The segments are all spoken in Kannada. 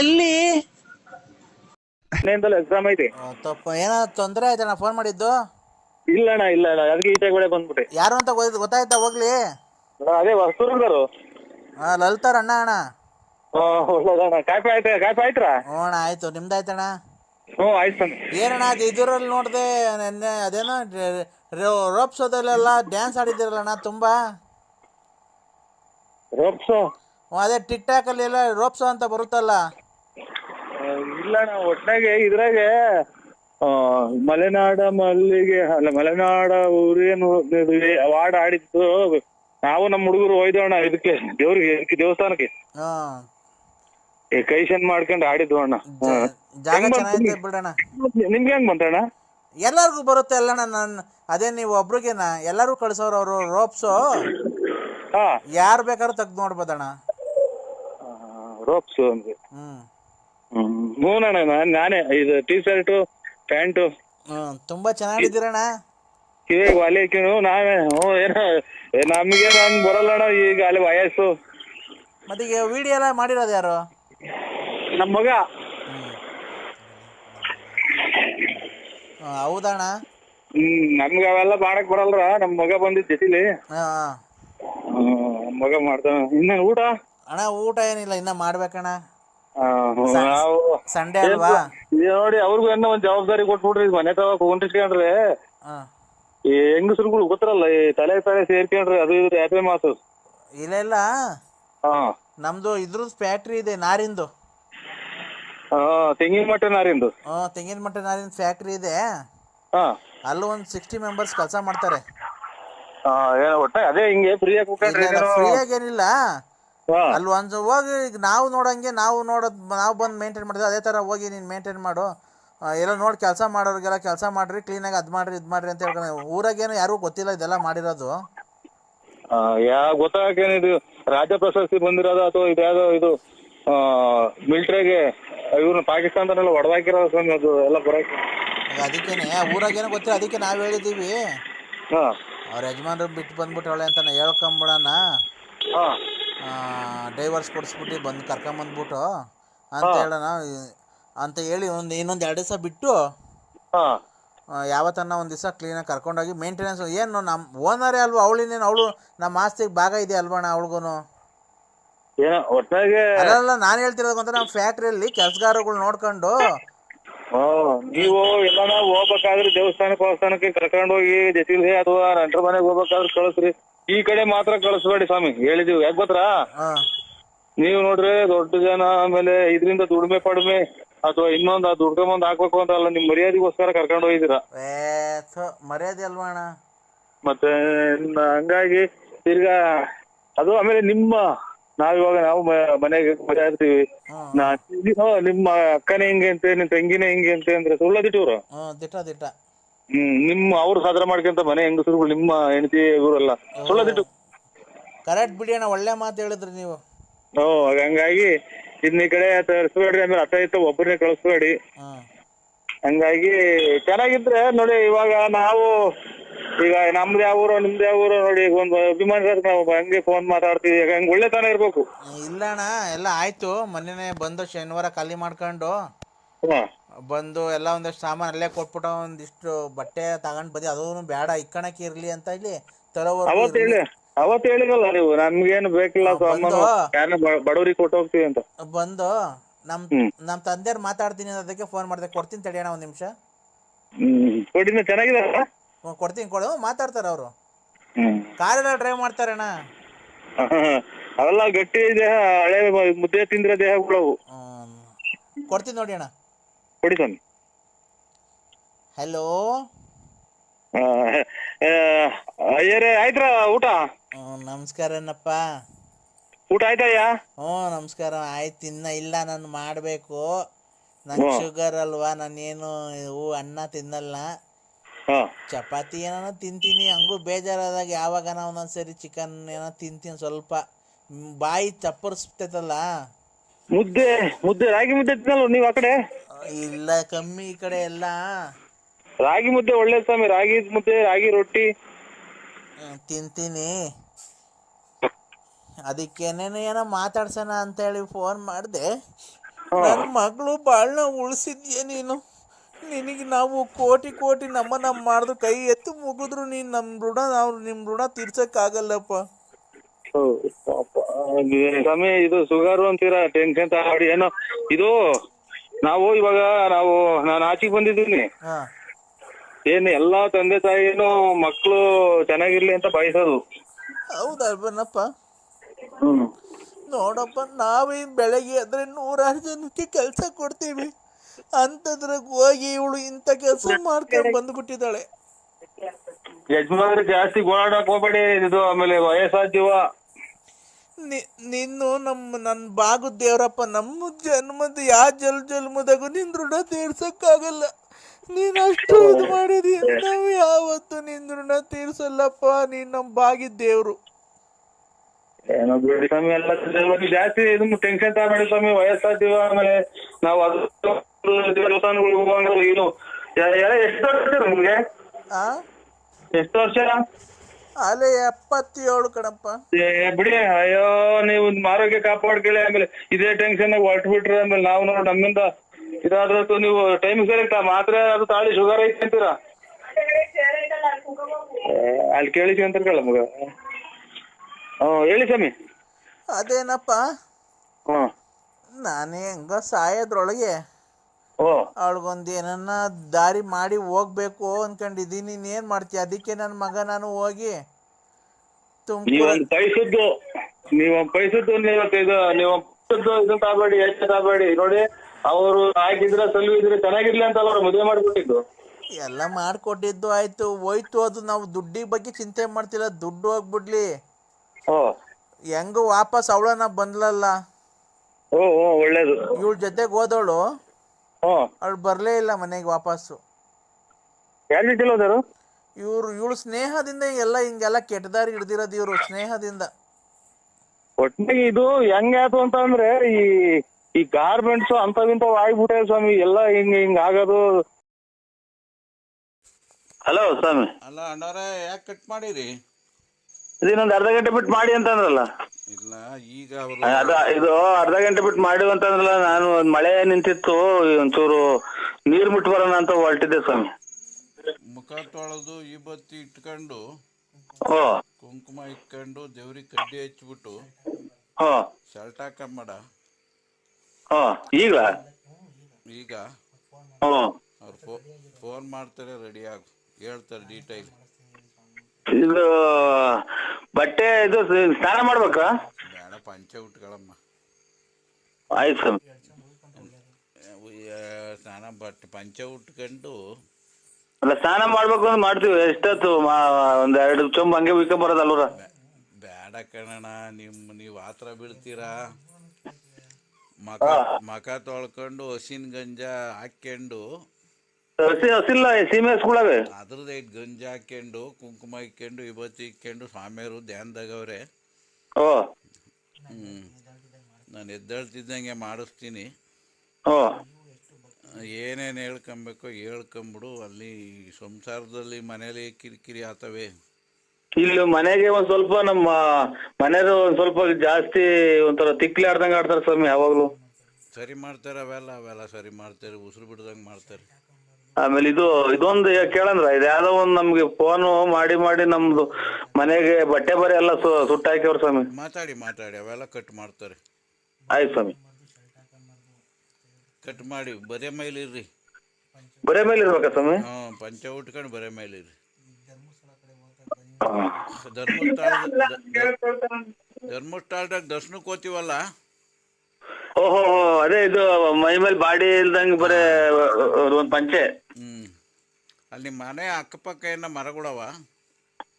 ಎಲ್ಲಿ? ಮನೆಯಿಂದಲೇ ಎಕ್ಸಾಮ್ ಐತಿ. ತಪ್ಪ. ಏನೋ ತೊಂದರೆ ಆಯ್ತಣ್ಣ ಫೋನ್ ಮಾಡಿದ್ದು? ಇಲ್ಲ ಅಣ್ಣ ಇಲ್ಲ ಅಣ್ಣ. ಅದಕ್ಕೆ ಈಚೆ ಕೂಡ ಬಂದ್ಬಿಟ್ಟೆ. ಯಾರು ಅಂತ ಗೊತ್ತ- ಗೊತ್ತಾಯ್ತಾ ಹೋಗ್ಲಿ? ಅಣ್ಣ, ಅದೇ ಹೊಸೂರ್ಗಾರು ಹಾ ಲಲಿತಾರ್ ಅಣ್ಣ ಅಣ್ಣ. ಒಳ್ಳೇದಣ್ಣ ಕಾಫಿ ಆಯ್ತಾ ಕಾಫಿ ಆಯ್ತಾ? ಹ್ಞೂ ಅಣ್ಣ ಆಯ್ತು. ನಿಮ್ದಾಯ್ತಣ್ಣ ಹ್ಞೂ ಆಯ್ತು ಸ್ವಾಮಿ. ಏನಣ್ಣ ಅದು ಇದರಲ್ಲಿ ನೋಡಿದೆ ನೆನ್ನೆ ಅದೇನೋ ರೋಪ್ಸೋದಲ್ಲೆಲ್ಲ ಡ್ಯಾನ್ಸ್ ಆಡಿದ್ದೀರಲ್ಲಣ್ಣ ತುಂಬಾ? ರೋಪ್ಸು ಹ್ಞೂ, ಅದೇ ಟಿಕ್ ಟಾಕಲ್ಲಿ ಎಲ್ಲ ರೋಪ್ಸೋ ಅಂತ ಬರುತ್ತಲ್ಲ? ಇಲ್ಲ ಅಣ್ಣ ಒಟ್ನಾಗೆ ಇದ್ರಾಗೆ ಆ, ಮಲೆನಾಡ ಮಲ್ಲಿಗೆ ಅಲ್ಲ ಮಲೆನಾಡ ಊರೇನು ಅವಾರ್ಡ್ ಆಡಿತ್ತು ನಾವು ನಮ್ಮ ಹುಡುಗರು ಹೋಯ್ದೋಣ ಇದಕ್ಕೆ ದೇವ್ರಿಗೆ ಇದಕ್ಕೆ ದೇವಸ್ಥಾನಕ್ಕೆ. ಕೈಶನ್ ಈ ಮಾಡ್ಕೊಂಡು ಆಡಿದ್ವು ಅಣ್ಣ. ಹಾ. ಜಾಗ ಹೆಂಗ್ ಬಂತು ಚೆನ್ನಾಗೈತೆ ಬಿಡೋಣ ನಿಮ್ಗೆ ಹೆಂಗ್ ಬಂತಣ್ಣ ಎಲ್ಲರಿಗೂ ಬರುತ್ತೆ ಅಲ್ಲಣ್ಣ ನಾನು ಅದೇ ನೀವು ಒಬ್ರಿಗೆನ ಎಲ್ಲರೂ ಕಳ್ಸೋರು ಅವರು ರೋಪ್ಸ್. ಹಾ. ಯಾರು ಬೇಕಾದ್ರೂ ತೆಗ್ದು ನೋಡ್ಬೋದಣ್ಣ. ರೋಪ್ಸ್ ಅಂದ್ರೆ ಹ್ಮ್. ಹ್ಞೂನಣ್ಣ ನಾನು ನಾನೇ. ಇದು ಟೀ ಶರ್ಟ್ ಪ್ಯಾಂಟು. ಹ್ಮ್ ತುಂಬಾ ಚೆನ್ನಾಗಿದ್ದೀರಣ್ಣ. ಕಿವಿಗೆ ಹಾಕಿನು ನಾವೇ. ಹ್ಞೂ ಏನೋ ನಮಗೆ ನಮ್ಗೆ ಬರಲ್ಲ ಅಣ್ಣ ಈಗ ಅಲ್ಲಿ ವಯಸ್ಸು. ಮತ್ತೆ ಈಗ ವಿಡಿಯೋ ಎಲ್ಲ ಮಾಡಿರೋದು ಯಾರು? ನಮ್ಮ ಮಗ. ಹ್ಮ್, ಹೌದಣ್ಣ. ಹ್ಮ್ ನಮ್ಗೆ ಅವೆಲ್ಲ ಮಾಡಕ್ ಬರಲ್ರ ನಮ್ಮ ಮಗ ಬಂದಿದ್ ಜೊತೆಲಿ ಹಾ ಹ್ಮ್, ಮಗ ಮಾಡ್ತಾನ. ಇನ್ನ ಊಟ? ಅಣ್ಣ ಊಟ ಏನಿಲ್ಲ ಇನ್ನ ಮಾಡ್ಬೇಕಣ್ಣ. ಆ, ಹ್ಮ್, ನಾವು ಸಂಡೇ ಅಲ್ವಾ? ನೋಡಿ ಅವ್ರಿಗೂ ಏನೋ ಒಂದ್ ಜವಾಬ್ದಾರಿ ಕೊಟ್ಬಿಡ್ರಿ ಮನೆ ತವ ಕುಂಟಿಸ್ಕೊಂಡ್ರೆ ಈ ಹೆಂಗಸ್ರುಗಳು ಗೊತ್ತರಲ್ಲ ಈ ತಲೆ ತಲೆ ಸೇರ್ಕೊಂಡ್ರೆ ಅದು ಇದು ಯಾತ್ರೆ ಮಾತು ಇಲ್ಲ ಇಲ್ಲ. ನಮ್ದು ಇದ್ರದ್ದು ಫ್ಯಾಕ್ಟ್ರಿ ಇದೆ ನಾರಿಂದು. ತೆಂಗಿನ ಮಟ್ಟೆ ನಾರಿಂದು. ಹ್ಮ್ ತೆಂಗಿನ ಮಟ್ಟ ನಾರಿಂದು ಫ್ಯಾಕ್ಟ್ರಿ ಇದೆ. ಅಲ್ಲೂ ಒಂದು ಸಿಕ್ಸ್ಟಿ ಮೆಂಬರ್ಸ್ ಕೆಲಸ ಮಾಡ್ತಾರೆ. ಒಟ್ಟ ಅದೇ ಹಿಂಗೆ ಫ್ರೀ ಆಗಿ ಫ್ರೀ ಏನಿಲ್ಲ. ಅಲ್ಲಿ ಒಂದು ಹೋಗಿ ಈಗ ನಾವು ನೋಡಂಗೆ ನಾವು ನೋಡೋದ್ ನಾವು ಬಂದು ಮೇಂಟೈನ್ ಮಾಡಿದ್ರೆ ಅದೇ ತರ ಹೋಗಿ ನೀನು ಮೇಂಟೈನ್ ಮಾಡು. ಎಲ್ಲ ನೋಡಿ ಕೆಲಸ ಮಾಡೋರಿಗೆಲ್ಲ ಕೆಲಸ ಮಾಡ್ರಿ ಕ್ಲೀನಾಗ ಅದ್ ಮಾಡ್ರಿ ಇದು ಮಾಡ್ರಿ ಅಂತ ಹೇಳ್ಕೊಂಡು ಊರಾಗೇನು ಯಾರಿಗೂ ಗೊತ್ತಿಲ್ಲ ಇದೆಲ್ಲ ಮಾಡಿರೋದು. ಯಾ ಗೊತ್ತಾಗೇನಿದು ರಾಜ್ಯ ಪ್ರಶಸ್ತಿ ಬಂದಿರೋದು ಅಥವಾ ಇದ್ಯಾವುದೋ ಇದು ಮಿಲಿಟರಿಗೆ ಇವ್ರನ್ನ ಪಾಕಿಸ್ತಾನದನ್ನೆಲ್ಲ ಹೊಡೆದಾಕಿರೋ ಸ್ವಾಮಿ ಅದು ಎಲ್ಲ ಬರಕ್ಕೆ. ಈಗ ಅದಕ್ಕೇನೆ ಊರಾಗೇನು ಗೊತ್ತಿಲ್ಲ ಅದಕ್ಕೆ ನಾವು ಹೇಳಿದ್ದೀವಿ ಹಾ. ಅವ್ರ ಯಜಮಾನ್ರು ಬಿಟ್ಟು ಬಂದ್ಬಿಟ್ಟವಳೆ ಅಂತ ಹೇಳ್ಕೊಂಬಿಡೋಣ. ಹಾ. ಡೈವರ್ಸ್ ಕೊಡಿಸ್ಬಿಟ್ಟು ಬಂದು ಕರ್ಕೊಂಬಂದ್ಬಿಟ್ಟು ಅಂತ ಹೇಳೋಣ. ಅಂತ ಹೇಳಿ ಒಂದು ಇನ್ನೊಂದು ಎರಡು ದಿವಸ ಬಿಟ್ಟು ಯಾವತ್ತನ್ನ ಒಂದು ದಿವಸ ಕ್ಲೀನಾಗಿ ಕರ್ಕೊಂಡೋಗಿ ಮೇಂಟೆನೆನ್ಸ್ ಏನು ನಮ್ಮ ಓನರೇ ಅಲ್ವಾ ಅವಳಿನೇನು ಅವಳು ನಮ್ಮ ಆಸ್ತಿಗೆ ಭಾಗ ಇದೆ ಅಲ್ವಣ ಅವಳಿಗೂ ಒಟ್ಟಾಗೆ ಅಲ್ಲ ನಾನು ಹೇಳ್ತಿರೋದು ಅಂತ ನಮ್ಮ ಫ್ಯಾಕ್ಟ್ರಿಯಲ್ಲಿ ಕೆಲಸಗಾರಗಳು ನೋಡ್ಕೊಂಡು ನೀವು ಎಲ್ಲಾನ ಹೋಗ್ಬೇಕಾದ್ರೆ ದೇವಸ್ಥಾನಕ್ಕೆ ಕರ್ಕೊಂಡು ಹೋಗಿ ಜೊತೆಲಿ ಅಥವಾ ನೆಂಟ್ರ ಮನೆಗೆ ಹೋಗ್ಬೇಕಾದ್ರೆ ಕಳಿಸ್ರಿ. ಈ ಕಡೆ ಮಾತ್ರ ಕಳಿಸ್ಬೇಡಿ ಸ್ವಾಮಿ. ಹೇಳಿದೀವಿ. ಯಾಕೆ ಗೊತ್ತಾ? ಹಾಂ. ನೀವು ನೋಡ್ರಿ ದೊಡ್ಡ ಜನ ಆಮೇಲೆ ಇದರಿಂದ ದುಡಿಮೆ ಪಡಿಮೆ ಅಥವಾ ಇನ್ನೊಂದು ಆ ದುಡ್ಕೊಂಬಂದ್ ಹಾಕ್ಬೇಕು ಅಂತ ಅಲ್ಲ ನಿಮ್ ಮರ್ಯಾದೆಗೋಸ್ಕರ ಕರ್ಕೊಂಡು ಹೋಗಿದ್ದೀರಾ? ಏ ಥು, ಮರ್ಯಾದೆ ಅಲ್ವಾ ಅಣ್ಣ? ಮತ್ತೆ ಹಂಗಾಗಿ ತಿರ್ಗಾ ಅದು ಆಮೇಲೆ ನಿಮ್ಮ ನಾವಿವಾಗ ನಾವು ಮ- ಮನೆಗೆ ಮಜಾ ಇರ್ತೀವಿ. ಹ್ಮ್. ನಾ ಓ, ನಿಮ್ಮ ಅಕ್ಕನೇ ಹಿಂಗೆ ಅಂತ ನಿಮ್ ತಂಗಿನೇ ಹಿಂಗೆ ಅಂತೆ ಅಂದ್ರೆ ಸುಳ್ಳದಿಟ್ಟವ್ರು ಹ್ಞೂ ದಿಟ್ಟ ದಿಟ್ಟ. ಹ್ಮ್ ನಿಮ್ಮ ಅವ್ರು ಸಾಧನೆ ಮಾಡ್ಕೊಂತ ಮನೆ ಹೆಂಗಸರುಗಳು ನಿಮ್ಮ ಹೆಂಡತಿ ಇವರೆಲ್ಲ. ಸುಳ್ಳದಿಟ್ಟು. ಕರೆಕ್ಟ್ ಬಿಡಿ ಅಣ್ಣ ಒಳ್ಳೆ ಮಾತು ಹೇಳಿದ್ರಿ ನೀವು. ಓ ಹಂಗಾಗಿ ಇನ್ನ ಈ ಕಡೆ ತರಿಸ್ಬೇಡ್ರಿ ಅಂದ್ರೆ ಅತ್ತ ಇತ್ತ ಒಬ್ಬರನ್ನೇ ಕಳಿಸ್ಬೇಡಿ. ಹಂಗಾಗಿ ಚೆನ್ನಾಗಿದ್ರೆ ನೋಡಿ ಇವಾಗ ನಾವು ಈಗ ನಮ್ದು ಯಾವ ಊರು ನಿಮ್ದು ಯಾವ ಊರು ನೋಡಿ ಈಗ ಒಂದು ಅಭಿಮಾನ ಸರ್ ನಾವು ಹಂಗೆ ಫೋನ್ ಮಾತಾಡ್ತೀವಿ ಈಗ ಹಂಗೆ ಒಳ್ಳೆತನ ಇರ್ಬೇಕು. ಇಲ್ಲ ಅಣ್ಣ ಎಲ್ಲ ಆಯ್ತು. ಮೊನ್ನೆನೇ ಬಂದು ಶನಿವಾರ ಖಾಲಿ ಮಾಡ್ಕೊಂಡು ಬಂದು ಎಲ್ಲ ಒಂದಷ್ಟು ಸಾಮಾನು ಅಲ್ಲೇ ಕೊಟ್ಬಿಟ್ಟ ಒಂದಿಷ್ಟು ಬಟ್ಟೆ ತಗೊಂಡ್ ಬದಿ ಅದೂ ಬೇಡ ಇಕ್ಕಣಕ್ಕೆ ಇರ್ಲಿ ಅಂತ ಇಲ್ಲಿ ಅವತ್ತು ಹೇಳಿ ಅವತ್ತು ಹೇಳಿರಲ್ಲ ನೀವು ನಮ್ಗೇನು ಬೇಕಿಲ್ಲ ಸಾಮಾನು ಬಂದು. ಯಾರನ್ನ ಬಡವರಿಗೆ ಕೊಟ್ಟು ಹೋಗ್ತೀವಿ ಅಂತ. ಬಂದು ನಮ್ಮ ಹ್ಮ್. ನಮ್ಮ ತಂದೆಯವ್ರು ಮಾತಾಡ್ತೀನಿ ಅದಕ್ಕೆ ಫೋನ್ ಮಾಡಿದೆ. ಕೊಡ್ತೀನಿ ತಡಿಯೋಣ ಒಂದ್ ನಿಮಿಷ. ಹ್ಮ್ ಕೊಡಿನ ಚೆನ್ನಾಗಿದೆ ಕೊಡ್ತೀನಿ ಕೊಡು. ಮಾತಾಡ್ತಾರೆ ಅವರು. ಹ್ಮ್. ಕಾರೆಲ್ಲ ಡ್ರೈವ್ ಮಾಡ್ತಾರಣ್ಣ ಅವೆಲ್ಲ ಗಟ್ಟಿ ದೇಹ ಹಳೆ ಮ- ಮುದ್ದೆ ತಿಂದ್ರೆ ದೇಹಗಳವು. ಹ್ಮ್. ಕೊಡ್ತೀನಿ ನೋಡಿ ಅಣ್ಣ. ಕೊಡಿ ಸ್ವಾಮಿ ಹಲೋ ಅಯ್ಯರೇ ಆಯ್ತ್ರ ಊಟ? ನಮಸ್ಕಾರನಪ್ಪ ಊಟ ಆಯ್ತಯ್ಯ? ಹ್ಞೂ ನಮಸ್ಕಾರ. ಆಯ್ತು ಇನ್ನ ಇಲ್ಲ ನಾನು ಮಾಡಬೇಕು. ನಂಗೆ ಶುಗರ್ ಅಲ್ವಾ ನಾನೇನು ಹೂ ಅನ್ನ ತಿನ್ನಲ್ಲ. ಚಪಾತಿ ಏನೋ ತಿಂತೀನಿ ಹಂಗೂ ಬೇಜಾರಾದಾಗ ಯಾವಾಗನ ಒಂದೊಂದ್ಸರಿ ಚಿಕನ್ ಏನೋ ತಿಂತೀನಿ ಸ್ವಲ್ಪ. ಬಾಯಿ ಚಪ್ಪರ್ಸ್ತೈತಲ್ಲ ಮುದ್ದೆ ಮುದ್ದೆ ರಾಗಿ ಮುದ್ದೆ ತಿನ್ನಲ್ಲ ನೀವು ಆ ಕಡೆ? ಇಲ್ಲ ಕಮ್ಮಿ ಈ ಕಡೆ ಎಲ್ಲ. ರಾಗಿ ಮುದ್ದೆ ಒಳ್ಳೆ ಸ್ವಾಮಿ ರಾಗಿ ಮುದ್ದೆ ರಾಗಿ ರೊಟ್ಟಿ. ಹ್ಮ್, ತಿಂತೀನಿ. ಅದಕ್ಕೇನೇನು ಏನೋ ಮಾತಾಡ್ಸೋಣ ಅಂತೇಳಿ ಫೋನ್ ಮಾಡಿದೆ. ನನ್ನ ಮಗಳು ಬಾಳ್ನ ಉಳಿಸಿದ್ಯೆ ನೀನು? ನಿನಗೆ ನಾವು ಕೋಟಿ ಕೋಟಿ ನಮ್ಮ ಮಾಡಿದ್ರು ಕೈ ಎತ್ತು ಮುಗಿದ್ರು ನೀನು ನಮ್ಮ ಋಣ ನಾವು ನಿಮ್ಮ ಋಣ ತೀರ್ಸಕ್ಕಾಗಲ್ಲಪ್ಪ. ಆಗಲ್ಲಪ್ಪ ಪಾಪ. ಸ್ವಾಮಿ ಇದು ಶುಗರ್ ಅಂತೀರಾ? ಟೆನ್ಷನ್ ಏನೋ ಇದು ನಾವು ಇವಾಗ ನಾವು ನಾನು ಆಚೆಗೆ ಬಂದಿದ್ದೀನಿ. ಏನ್ ಏನು ಎಲ್ಲಾ ತಂದೆ ತಾಯಿನು ಮಕ್ಕಳು ಚೆನ್ನಾಗಿರ್ಲಿ ಅಂತ ಬಯಸೋದು. ಹೌದಪ್ಪ ಹ್ಮ್. ನೋಡಪ್ಪ ನಾವೇ ಬೆಳಗ್ಗೆ ಆದ್ರೆ ನೂರಾರು ಜನಕ್ಕೆ ಕೆಲಸ ಕೊಡ್ತೀವಿ. ಅಂತದ್ರ ಹೋಗಿ ಇವಳು ಇಂಥ ಕೆಲಸ ಮಾಡ್ಕೊಂಡು ಬಂದ್ಬಿಟ್ಟಿದ್ದಾಳೆ. ಯಜಮಾನ್ರು ಜಾಸ್ತಿ ಗೋಳಾಡಕ್ ಹೋಗ್ಬೇಡಿ ಇದು ಆಮೇಲೆ ವಯಸ್ಸಾದ ಜೀವ. ನೀನು ನಮ್ಮ ನನ್ನ ಬಾಗು ದೇವರಪ್ಪ ನಮ್ಮ ಜನ್ಮದ ಯಾ ಜಲ್ ಜನ್ಮದಾಗೂ ನಿನ್ ಋಣ ತೀರ್ಸಕ್ಕಾಗಲ್ಲ. ನೀನ್ ಅಷ್ಟು ಇದು ಮಾಡಿದೀಯ ನಾವು ಯಾವತ್ತು ನಿನ್ ಋಣ ತೀರ್ಸಲ್ಲಪ್ಪ ನೀನ್ ನಮ್ಮ ಬಾಗಿ ದೇವ್ರು. ಏನೋ ಬಿಡಿ ಸ್ವಾಮಿ ಎಲ್ಲ ಜಾಸ್ತಿ ಇದು ಟೆನ್ಷನ್ ತಗೊಬೇಡಿ ಸ್ವಾಮಿ ವಯಸ್ಸಾದೀವ ಆಮೇಲೆ ನಾವು ಅದು ದೇವಸ್ಥಾನಗಳಿಗೆ ಹೋಗುವಂಗ ಏನು ಎಷ್ಟು ವರ್ಷ ನಿಮ್ಗೆ? ಆ? ಎಷ್ಟು ವರ್ಷ? ಅಲ್ಲೇ ಎಪ್ಪತ್ತೇಳು ಕಣಪ್ಪ. ಏ, ಬಿಡಿ ಅಯ್ಯೋ ನೀವು ಆರೋಗ್ಯ ಕಾಪಾಡ್ಕೊಳ್ಳಿ ಆಮೇಲೆ ಇದೇ ಟೆನ್ಷನ್ ಹೊರಟು ಬಿಟ್ರೆ ಆಮೇಲೆ ನಾವು ನೋಡಿ ನಮ್ಮಿಂದ ಇದಾದ್ರೆ ನೀವು ಟೈಮ್ ಸರಿತಾ ಮಾತ್ರೆ ಅದು ತಾಳಿ ಶುಗರ್ ಐತೆ ಅಂತೀರಾ? ಏ, ಅಲ್ಲಿ ಕೇಳಿಸಿ ಅಂತ ಕೇಳ ಮಗ. ಹ್ಮ್ ಹೇಳಿ ಸ್ವಾಮಿ. ಅದೇನಪ್ಪ? ಹ್ಮ್ ನಾನೇ ಹೆಂಗ ಸಾಯೋದ್ರೊಳಗೆ ಓ. ಅವಳಿಗೊಂದು ಏನನ್ನ ದಾರಿ ಮಾಡಿ ಹೋಗ್ಬೇಕು ಅನ್ಕೊಂಡಿದ್ದೀನಿ. ನೀನ್ ಏನ್ ಮಾಡ್ತೀಯ? ಅದಕ್ಕೆ ನನ್ನ ಮಗ ನಾನು ಹೋಗಿ ತುಮಕೂರು ನೀವೊಂದು ನೀವು ಪೈಸದ್ದು ನೀವು ಇದು ನೀವು ಇದು ತಗೋಬೇಡಿ ಎಷ್ಟು ತಗೋಬೇಡಿ ನೋಡಿ ಅವರು ಹಾಕಿದ್ರೆ ಸಲ್ವಿದ್ರೆ ಚೆನ್ನಾಗಿರ್ಲಿ ಅಂತ ಅವ್ರು ಮದುವೆ ಮಾಡ್ಬಿಟ್ಟಿದ್ದು ಎಲ್ಲ ಮಾಡ್ಕೊಟ್ಟಿದ್ದು ಆಯ್ತು ಹೋಯ್ತು. ಅದು ನಾವು ದುಡ್ಡಿ ಬಗ್ಗೆ ಚಿಂತೆ ಮಾಡ್ತಿಲ್ಲ ದುಡ್ಡು ಹೋಗ್ಬಿಡ್ಲಿ. ಓ ಹೆಂಗು ವಾಪಸ್ ಅವಳನ್ನ ಬಂದ್ಲಲ್ಲ. ಓ ಓ ಒಳ್ಳೇದು. ಇವಳ ಜೊತೆಗೆ ಹೋದವಳು. ಹ್ಞೂ ಅವಳು ಬರಲೇ ಇಲ್ಲ ಮನೆಗೆ ವಾಪಸ್ಸು. ಯಾರ ಜೊತೆ ಹೋದರು ಇವ್ರು ಇವಳು ಸ್ನೇಹದಿಂದ ಎಲ್ಲ ಹಿಂಗೆಲ್ಲ ಕೆಟ್ಟದಾರಿ ಹಿಡ್ದಿರೋದು ಇವರು ಸ್ನೇಹದಿಂದ. ಒಟ್ಟಿಗೆ ಇದು ಹೆಂಗಾಯ್ತು ಅಂತಂದ್ರೆ ಈ ಈ ಗಾರ್ಮೆಂಟ್ಸ್ ಅಂತವಿಂತವ್ ಆಗ್ಬಿಟ್ಟೆ ಸ್ವಾಮಿ ಎಲ್ಲ ಹಿಂಗ ಹಿಂಗ ಆಗೋದು. ಹಲೋ ಸ್ವಾಮಿ. ಅಲ್ಲ ಅಣ್ಣಾರೆ ಯಾಕೆ ಕಟ್ ಮಾಡಿರಿ? ಇನ್ನೊಂದು ಅರ್ಧ ಗಂಟೆ ಬಿಟ್ಟು ಮಾಡಿ ಅಂತಂದ್ರಲ್ಲ. ಇಲ್ಲ ಈಗ ಅವರು ಅದ ಇದು ಅರ್ಧ ಗಂಟೆ ಬಿಟ್ಟು ಮಾಡಿ ಅಂತಂದ್ರಲ್ಲ ನಾನು ಒಂದ್ ಮಳೆ ನಿಂತಿತ್ತು ಒಂಚೂರು ನೀರ್ ಮುಟ್ಟು ಬರೋಣ ಅಂತ ಹೊರಟಿದ್ದೆ ಸ್ವಾಮಿ. ಮುಖ ತೊಳೆದು ಈ ಬತ್ತಿ ಇಟ್ಕೊಂಡು ಕುಂಕುಮ ಇಟ್ಕೊಂಡು ದೇವ್ರಿಗೆ ಕಡ್ಡಿ ಹಚ್ಬಿಟ್ಟು ಶರ್ಟ್ ಹಾಕಂಬಡ ಈಗ? ಈಗ? ಅವ್ರು ಫೋನ್ ಮಾಡ್ತಾರೆ ರೆಡಿ ಆಗು ಹೇಳ್ತಾರೆ ಡೀಟೈಲ್. ಇದು ಬಟ್ಟೆ ಇದು ಸ್ನಾನ ಮಾಡ್ಬೇಕಾ? ಬೇಡ ಪಂಚೆ ಉಟ್ಕೊಳಮ್ಮ. ಆಯ್ತು ಸ್ನಾನ ಬಟ್ಟೆ ಪಂಚೆ ಉಟ್ಕೊಂಡು ಅಲ್ಲ ಸ್ನಾನ ಮಾಡ್ಬೇಕು ಅಂತ ಮಾಡ್ತೀವಿ. ಎಷ್ಟೊತ್ತು? ಒಂದ್ ಎರಡು ಚೊಂಬ ಹಂಗೆ ಬಿಕ ಬರೋದಲ್ವರ ಬೇಡ ಕಣಣ್ಣ. ನಿಮ್ ನೀವ್ ಆತ್ರ ಬೀಳ್ತೀರಾ? ಮಕ ಮಕ ತೊಳ್ಕೊಂಡು ಹಸಿನ ಗಂಜ ಹಾಕ್ಕೊಂಡು ಹಸಿ ಹಸಿಲ್ಲ ಸೀಮೆ ಹಸ್ಗಳವೆ ಅದ್ರದ್ದು ಐದು ಗಂಜಾ ಹಾಕ್ಕೊಂಡು ಕುಂಕುಮ ಇಕ್ಕೊಂಡು ವಿಭೂತಿ ಇಕ್ಕೊಂಡು ಸ್ವಾಮಿಯವರು ಧ್ಯಾನದಾಗವ್ರೆ ಓ. ಹ್ಮ್. ನಾನು ಎದ್ದೇಳ್ತಿದ್ದಂಗೆ ಮಾಡಿಸ್ತೀನಿ. ಓ. ಏನೇನು ಹೇಳ್ಕೊಬೇಕು ಹೇಳ್ಕೊಂಬಿಡು ಅಲ್ಲಿ ಸಂಸಾರದಲ್ಲಿ ಮನೇಲಿ ಕಿರಿಕಿರಿ ಆತವೆ. ಇಲ್ಲಿ ಮನೆಗೆ ಒಂದ್ ಸ್ವಲ್ಪ ನಮ್ಮ ಮನೆಯವರು ಒಂದ್ ಸ್ವಲ್ಪ ಜಾಸ್ತಿ ಒಂಥರ ತಿಕ್ಲಿ ಆಡ್ದಂಗ ಆಡ್ತಾರೆ ಸ್ವಾಮಿ ಯಾವಾಗ್ಲೂ. ಸರಿ ಮಾಡ್ತಾರೆ ಅವೆಲ್ಲ ಅವೆಲ್ಲ ಸರಿ ಮಾಡ್ತಾರೆ ಉಸಿರು ಬಿಡ್ದಂಗೆ ಮಾಡ್ತಾರೆ. ಆಮೇಲೆ ಇದು ಇದೊಂದು ಕೇಳಂದ್ರ ಇದು ಯಾವ್ದೋ ಒಂದ್ ನಮ್ಗೆ ಫೋನ್ ಮಾಡಿ ಮಾಡಿ ನಮ್ದು ಮನೆಗೆ ಬಟ್ಟೆ ಬರೆ ಎಲ್ಲ ಸುಟ್ಟಾಕ್ಯವ್ರ ಸ್ವಾಮಿ. ಮಾತಾಡಿ ಮಾತಾಡಿ ಅವೆಲ್ಲ ಕಟ್ ಮಾಡ್ತಾರೆ. ಆಯ್ತು ಸ್ವಾಮಿ. ಕಟ್ ಮಾಡಿ ಬರೇ ಮೈಲಿರ್ರಿ. ಬರೇ ಮೇಲೆ ಇರ್ಬೇಕಾ ಸ್ವಾಮಿ? ಹ್ಞೂ ಪಂಚ ಉಟ್ಕೊಂಡು ಬರೇ ಮೈಲಿರ್ರಿ. ಇರ್ರಿ ಧರ್ಮಸ್ಥಳ ಧರ್ಮಸ್ಥಳದಾಗ ದರ್ಶನಕ್ಕೆ ಹೋತೀವಲ್ಲ ಓಹೋ ಅದೇ ಇದು ಮೈ ಮೇಲೆ ಬಾಡಿ ಇಲ್ದಂಗ ಬರೇ ಒಂದ್ ಪಂಚೆ. ಅಲ್ಲಿ ಮನೆ ಅಕ್ಕಪಕ್ಕ ಏನ ಮರಗಳವ.